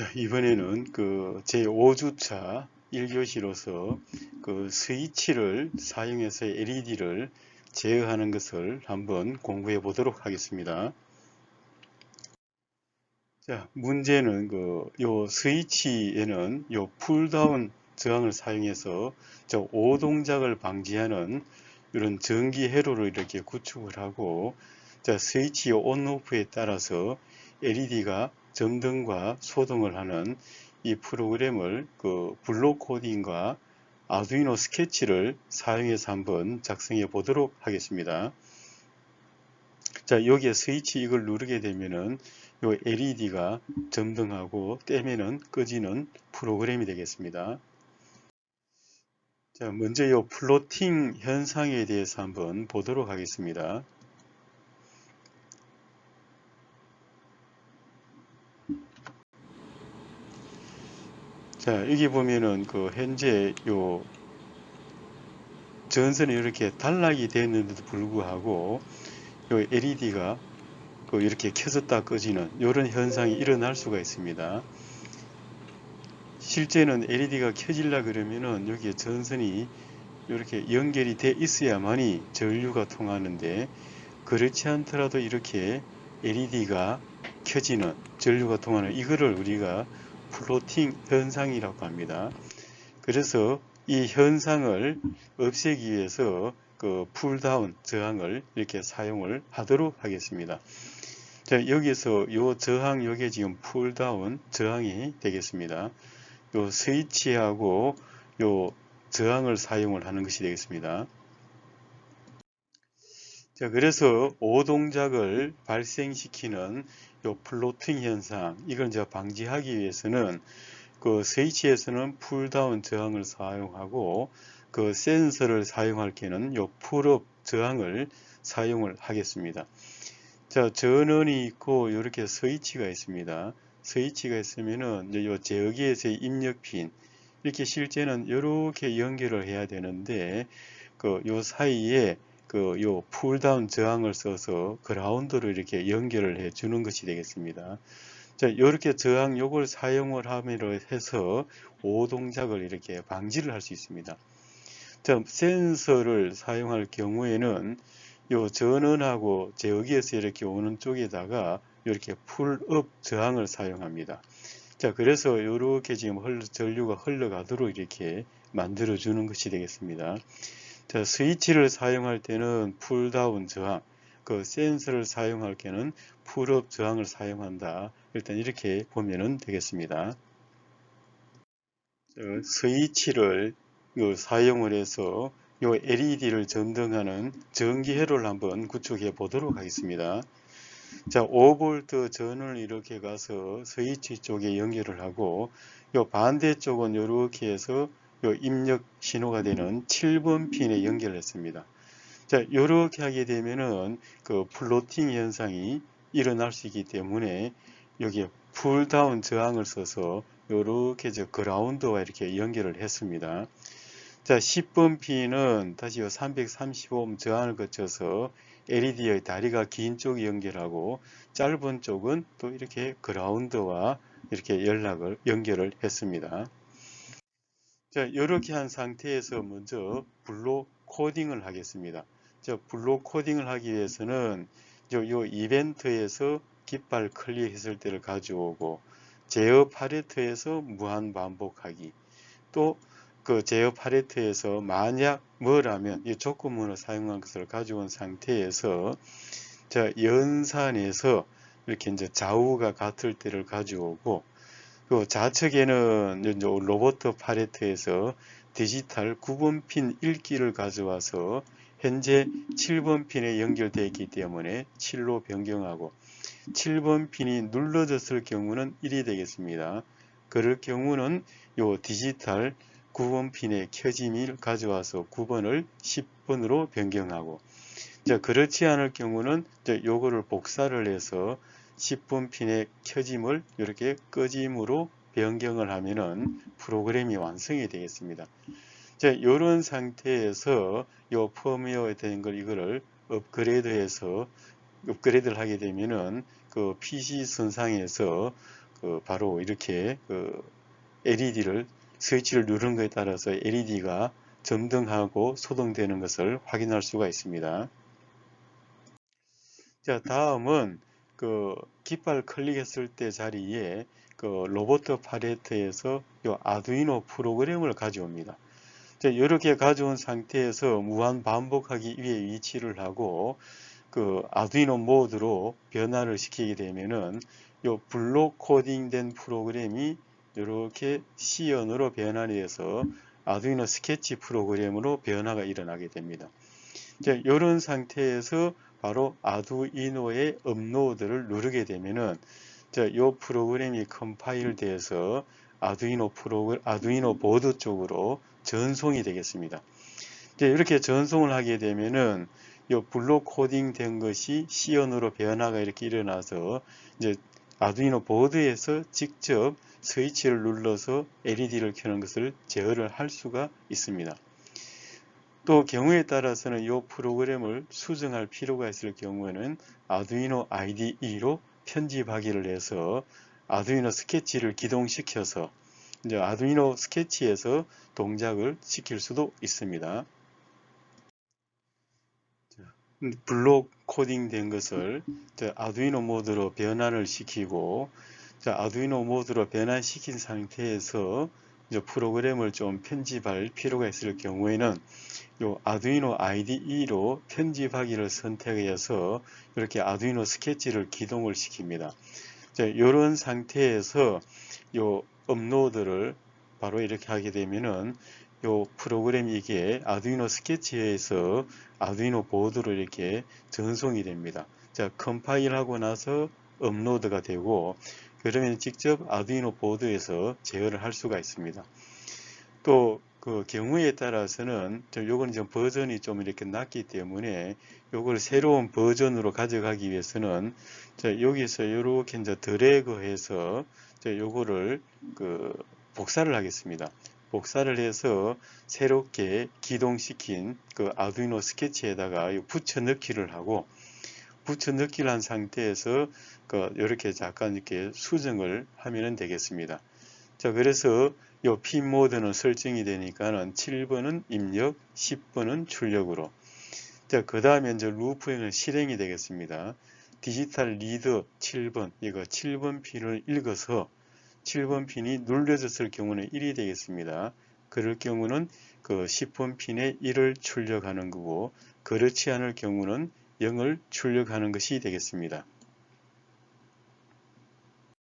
자, 이번에는 그 제5주차 1교시로서 그 스위치를 사용해서 LED를 제어하는 것을 한번 공부해 보도록 하겠습니다. 자, 문제는 그 요 스위치에는 요 풀다운 저항을 사용해서 저 오동작을 방지하는 이런 전기 회로를 이렇게 구축을 하고 자, 스위치 온오프에 따라서 LED가 점등과 소등을 하는 이 프로그램을 그 블록 코딩과 아두이노 스케치를 사용해서 한번 작성해 보도록 하겠습니다. 자, 여기에 스위치 이걸 누르게 되면은 요 LED가 점등하고 떼면은 꺼지는 프로그램이 되겠습니다. 자, 먼저 요 플로팅 현상에 대해서 한번 보도록 하겠습니다. 자, 여기 보면은 그 현재 요 전선이 이렇게 단락이 되는데도 불구하고 요 LED가 그 이렇게 켜졌다 꺼지는 이런 현상이 일어날 수가 있습니다. 실제는 LED가 켜질라 그러면은 여기에 전선이 이렇게 연결이 돼 있어야만이 전류가 통하는데 그렇지 않더라도 이렇게 LED가 켜지는 전류가 통하는 이거를 우리가 플로팅 현상이라고 합니다. 그래서 이 현상을 없애기 위해서 그 풀다운 저항을 이렇게 사용을 하도록 하겠습니다. 자, 여기서 이 저항 요게 지금 풀다운 저항이 되겠습니다. 요 스위치하고 요 저항을 사용을 하는 것이 되겠습니다. 자, 그래서 오동작을 발생시키는 요 플로팅 현상, 이걸 이제 방지하기 위해서는 그 스위치에서는 풀다운 저항을 사용하고 그 센서를 사용할 때는 요 풀업 저항을 사용을 하겠습니다. 자, 전원이 있고 이렇게 스위치가 있습니다. 스위치가 있으면은 요 제어기에서의 입력 핀 이렇게 실제는 이렇게 연결을 해야 되는데 그 요 사이에 그 요 풀다운 저항을 써서 그라운드를 이렇게 연결을 해 주는 것이 되겠습니다. 자, 이렇게 저항 요걸 사용을 함으로 해서 오동작을 이렇게 방지를 할 수 있습니다. 자, 센서를 사용할 경우에는 요 전원하고 제어기에서 이렇게 오는 쪽에다가 이렇게 풀업 저항을 사용합니다. 자, 그래서 이렇게 지금 흘러, 전류가 흘러가도록 이렇게 만들어 주는 것이 되겠습니다. 자, 스위치를 사용할 때는 풀다운 저항, 그 센서를 사용할 때는 풀업 저항을 사용한다. 일단 이렇게 보면 되겠습니다. 스위치를 사용을 해서 요 LED를 전등하는 전기회로를 한번 구축해 보도록 하겠습니다. 자, 5V 전원을 이렇게 가서 스위치 쪽에 연결을 하고 요 반대쪽은 이렇게 해서 요 입력 신호가 되는 7번 핀에 연결했습니다. 자, 이렇게 하게 되면은 그 플로팅 현상이 일어날 수 있기 때문에 여기에 풀다운 저항을 써서 이렇게 저 그라운드와 이렇게 연결을 했습니다. 자, 10번 핀은 다시 335옴 저항을 거쳐서 LED의 다리가 긴 쪽에 연결하고 짧은 쪽은 또 이렇게 그라운드와 이렇게 연락을 연결을 했습니다. 자, 이렇게 한 상태에서 먼저 블록 코딩을 하겠습니다. 자, 블록 코딩을 하기 위해서는 요, 요 이벤트에서 깃발 클릭했을 때를 가져오고 제어 파레트에서 무한 반복하기 또 그 제어 파레트에서 만약 뭐라면 이 조건문을 사용한 것을 가져온 상태에서 자 연산에서 이렇게 이제 좌우가 같을 때를 가져오고 그 좌측에는 이제 로버트 파레트에서 디지털 9번 핀 1기를 가져와서 현재 7번 핀에 연결되어 있기 때문에 7로 변경하고 7번 핀이 눌러졌을 경우는 1이 되겠습니다. 그럴 경우는 요 디지털 9번 핀의 켜짐을 가져와서 9번을 10번으로 변경하고 자 그렇지 않을 경우는 요거를 복사를 해서 10분 핀의 켜짐을 이렇게 꺼짐으로 변경을 하면은 프로그램이 완성이 되겠습니다. 자, 이런 상태에서 이 펌웨어에 된걸 이거를 업그레이드해서 업그레이드를 하게 되면은 그 PC 선상에서 그 바로 이렇게 그 LED를 스위치를 누른 것에 따라서 LED가 점등하고 소등되는 것을 확인할 수가 있습니다. 자 다음은 그 깃발 클릭했을 때 자리에 그 로봇 팔레트에서 요 아두이노 프로그램을 가져옵니다. 자, 이렇게 가져온 상태에서 무한 반복하기 위해 위치를 하고 그 아두이노 모드로 변화를 시키게 되면은 요 블록 코딩된 프로그램이 이렇게 C연으로 변환이 돼서 아두이노 스케치 프로그램으로 변화가 일어나게 됩니다. 이런 상태에서 바로 아두이노의 업로드를 누르게 되면은 이 프로그램이 컴파일 돼서 아두이노 프로그 아두이노 보드 쪽으로 전송이 되겠습니다. 이렇게 전송을 하게 되면은 이 블록 코딩 된 것이 C연으로 변화가 이렇게 일어나서 이제 아두이노 보드에서 직접 스위치를 눌러서 LED를 켜는 것을 제어를 할 수가 있습니다. 또 경우에 따라서는 이 프로그램을 수정할 필요가 있을 경우에는 아두이노 IDE로 편집하기를 해서 아두이노 스케치를 기동시켜서 이제 아두이노 스케치에서 동작을 시킬 수도 있습니다. 블록 코딩 된 것을 아두이노 모드로 변환을 시키고 아두이노 모드로 변환시킨 상태에서 프로그램을 좀 편집할 필요가 있을 경우에는 요 아두이노 IDE로 편집하기를 선택해서 이렇게 아두이노 스케치를 기동을 시킵니다. 이런 상태에서 요 업로드를 바로 이렇게 하게 되면은 요 프로그램이 이게 아두이노 스케치에서 아두이노 보드로 이렇게 전송이 됩니다. 자, 컴파일 하고 나서 업로드가 되고 그러면 직접 아두이노 보드에서 제어를 할 수가 있습니다. 또 그 경우에 따라서는 요거는 좀 버전이 좀 이렇게 낮기 때문에 요걸 새로운 버전으로 가져가기 위해서는 자, 여기서 이렇게 이제 드래그해서 요거를 그 복사를 하겠습니다. 복사를 해서 새롭게 기동시킨 그 아두이노 스케치에다가 붙여 넣기를 하고 붙여 넣기를 한 상태에서 그 이렇게 잠깐 이렇게 수정을 하면 되겠습니다. 자 그래서 이핀 모드는 설정이 되니까는 7번은 입력, 10번은 출력으로 자 그 다음에 이제 루프에는 실행이 되겠습니다. 디지털 리더 7번 이거 7번 핀을 읽어서 7번 핀이 눌려졌을 경우는 1이 되겠습니다. 그럴 경우는 그 10번 핀에 1을 출력하는 거고 그렇지 않을 경우는 0을 출력하는 것이 되겠습니다.